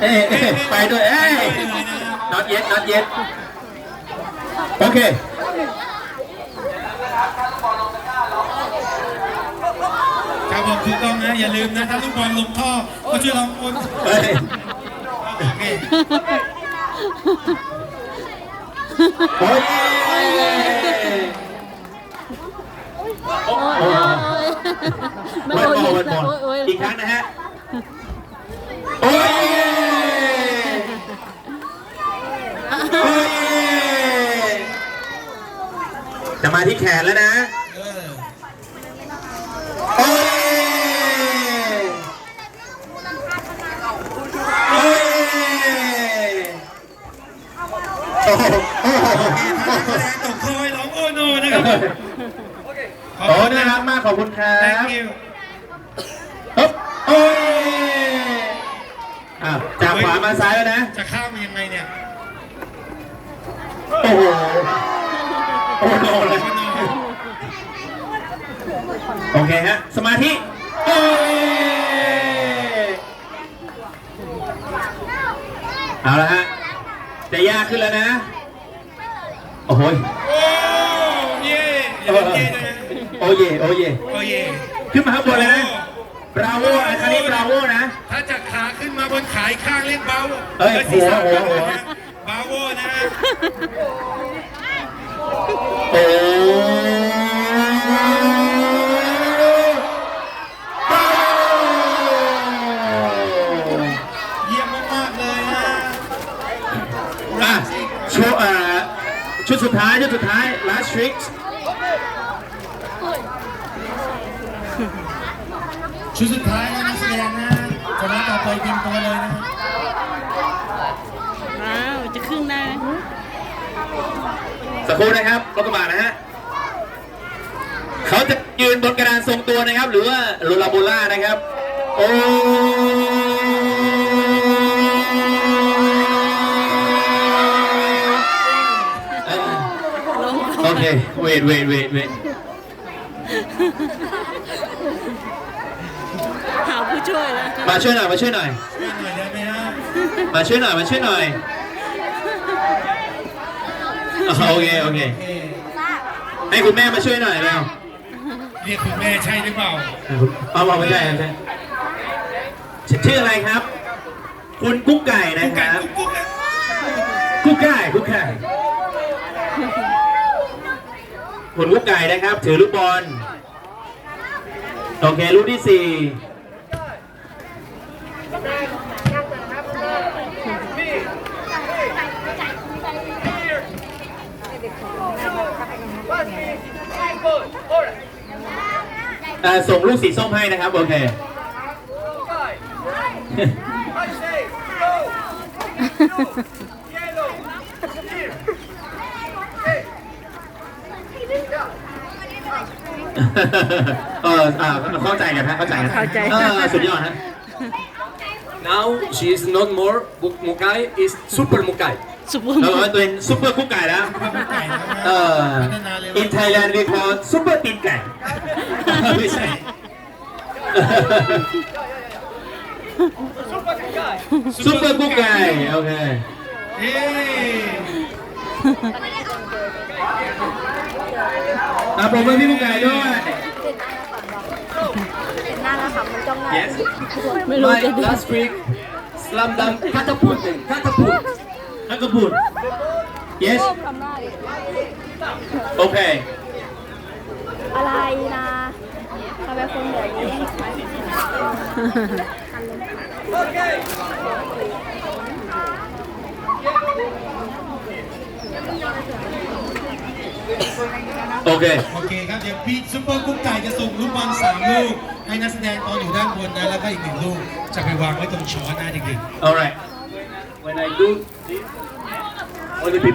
เอ้ยเอ้ยไปด้วยเอ้ย not yet not yet โอเคครับผมถูกต้องนะอย่าลืมนะถ้าลูกบอลลงท่อก็ช่วยลองโอนเฮ้ยโอเคโอ้ยโอ้ย ไม่บอลโอ้ยบอลบอลโอ้ยโอ้ยอีกครั้งนะฮะ โอ้ยโอ้ยจะมาที่แขนแล้วนะเออโอ้ยโอ้ยโอ้โหโอ้โหแสดงตกคอยร้องโอ้โนนะครับโอ้น่ารักมากขอบคุณครัแบ thank you ฮึบโอ้ยอะจากขวามาซ้ายแล้วนะ จะข้ามยังไงเนี่ยโอ้โห โอ้โหเลยโอ้โนโอเคฮะ สมาธิโอ้ยเอาละฮะ จะยากขึ้นแล้วนะ โอ้โหยโอ้เย่ อย่าลืมเย่ด้วยนะโอ้เย่โอ้เย่โอ้เย่ขึ้นมาข้างบนเลยนะบราโวอันนี้บราโวนะ ถ้าจะขาขึ้นมาบนขายข้างเรียกเบาเอ้ยศีรษะหัวหัวนะบาโวนะฮะโอ้เยี่ยมมากๆเลยนะอะโชว์อ่าชุดสุดท้ายชุดสุดท้าย last trick ชุดสุดท้ายนะนักแสดงนะคณะต่อไปเตรียมตัวเลยนะว้าว จะครึ่งได้ไหมสักครู่นะครับรถกระบะนะฮะเขาจะยืนบนกระดานทรงตัวนะครับ หรือว่าโรลาโบล่านะครับ โอ้ งโอเค wait wait wait wait หาผู้ช่วยแล้วมาช่วยหน่อย มาช่วยหน่อย ช่วยหน่อยได้ไหมฮะมาช่วยหน่อย มาช่วยหน่อยอ๋อโอเค โอเค เอ่อให้คุณแม่มาช่วยหน่อยเร็วเรียกคุณแม่ใช่หรือเปล่า เอาเอาไม่ใช่ไม่ใช่ชื่ออะไรครับ คุณกุ๊กไก่นะกุ๊กคไก่รับ กุ๊กกุ๊กนะกุ๊กไก่ กุ๊กไก่ คุณกุ๊กไก่นะครับ ถือลูกบอลโอเคลูกที่สี่เอ่อส่งลูกสีส้มให้นะครับ โอเค เอออ่าเข้าใจกันฮะเข้าใจกันเข้าใจ เออสุดยอดฮะ Now she is not more Mu- Mukai, is Super Mukai. สุภาพเราเป็นตัวซุปเปอร์กุ๊กไก่แล้วกุ๊กไก่นะเออพัฒนาเร็ว in Thailand we call ซุปเปอร์ตีนไก่ไม่ใช่ ซุปเปอร์กุ๊กไก่โอเคเอ้ย อะผมเป็นพี่กุ๊กไก่ด้วย Yes. ไม่รู้ My จะดี last trick, slam dunk catapult. Catapult. นักกระพุน yes โอเคอะไรนะทำไมคนแบบนี้ โอเค โอเคครับ เดี๋ยวพี่ซุปเปอร์กุ๊กไก่จะส่งลูกบอลสามลูก ให้นักแสดงตอนอยู่ด้านบนนะ แล้วก็อีกหนึ่งลูก จะไปวางไว้ตรงช้อนนะเด็กๆ alright When I do this, only people